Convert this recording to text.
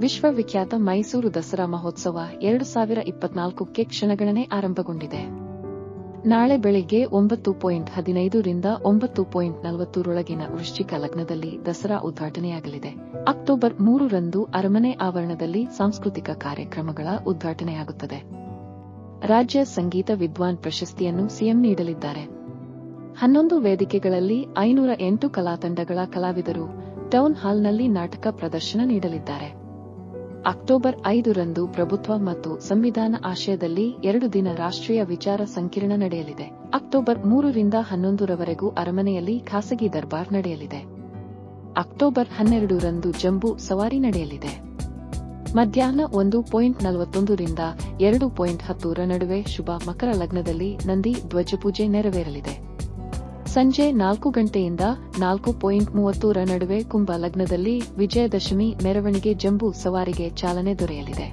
ವಿಶ್ವವಿಖ್ಯಾತ ಮೈಸೂರು ದಸರಾ ಮಹೋತ್ಸವ ಎರಡು ಸಾವಿರ ಇಪ್ಪತ್ನಾಲ್ಕಕ್ಕೆ ಕ್ಷಣಗಣನೆ ಆರಂಭಗೊಂಡಿದೆ. ನಾಳೆ ಬೆಳಿಗ್ಗೆ ಒಂಬತ್ತು ಪಾಯಿಂಟ್ ಹದಿನೈದರಿಂದ ಒಂಬತ್ತು ಪಾಯಿಂಟ್ ನಲವತ್ತರೊಳಗಿನ ವೃಶ್ಚಿಕ ಲಗ್ನದಲ್ಲಿ ದಸರಾ ಉದ್ಘಾಟನೆಯಾಗಲಿದೆ. ಅಕ್ಟೋಬರ್ ಮೂರರಂದು ಅರಮನೆ ಆವರಣದಲ್ಲಿ ಸಾಂಸ್ಕೃತಿಕ ಕಾರ್ಯಕ್ರಮಗಳ ಉದ್ಘಾಟನೆಯಾಗುತ್ತದೆ. ರಾಜ್ಯ ಸಂಗೀತ ವಿದ್ವಾನ್ ಪ್ರಶಸ್ತಿಯನ್ನು ಸಿಎಂ ನೀಡಲಿದ್ದಾರೆ. ಹನ್ನೊಂದು ವೇದಿಕೆಗಳಲ್ಲಿ ಐನೂರ ಎಂಟು ಕಲಾತಂಡಗಳ ಕಲಾವಿದರು ಟೌನ್ ಹಾಲ್ನಲ್ಲಿ ನಾಟಕ ಪ್ರದರ್ಶನ ನೀಡಲಿದ್ದಾರೆ. ಅಕ್ಟೋಬರ್ ಐದರಂದು ಪ್ರಭುತ್ವ ಮತ್ತು ಸಂವಿಧಾನ ಆಶಯದಲ್ಲಿ ಎರಡು ದಿನ ರಾಷ್ಟ್ರೀಯ ವಿಚಾರ ಸಂಕಿರಣ ನಡೆಯಲಿದೆ. ಅಕ್ಟೋಬರ್ ಮೂರರಿಂದ ಹನ್ನೊಂದರವರೆಗೂ ಅರಮನೆಯಲ್ಲಿ ಖಾಸಗಿ ದರ್ಬಾರ್ ನಡೆಯಲಿದೆ. ಅಕ್ಟೋಬರ್ ಹನ್ನೆರಡರಂದು ಜಂಬೂ ಸವಾರಿ ನಡೆಯಲಿದೆ. ಮಧ್ಯಾಹ್ನ ಒಂದು ಪಾಯಿಂಟ್ ನಲವತ್ತೊಂದರಿಂದ ಎರಡು ಪಾಯಿಂಟ್ ಹತ್ತೂರ ನಡುವೆ ಶುಭ ಮಕರ ಲಗ್ನದಲ್ಲಿ ನಂದಿ ಧ್ವಜಪೂಜೆ ನೆರವೇರಲಿದೆ. ಸಂಜೆ ನಾಲ್ಕು ಗಂಟೆಯಿಂದ ನಾಲ್ಕು ಪಾಯಿಂಟ್ ಮೂವತ್ತರ ನಡುವೆ ಕುಂಭ ಲಗ್ನದಲ್ಲಿ ವಿಜಯದಶಮಿ ಮೆರವಣಿಗೆ ಜಂಬೂ ಸವಾರಿಗೆ ಚಾಲನೆ ದೊರೆಯಲಿದೆ.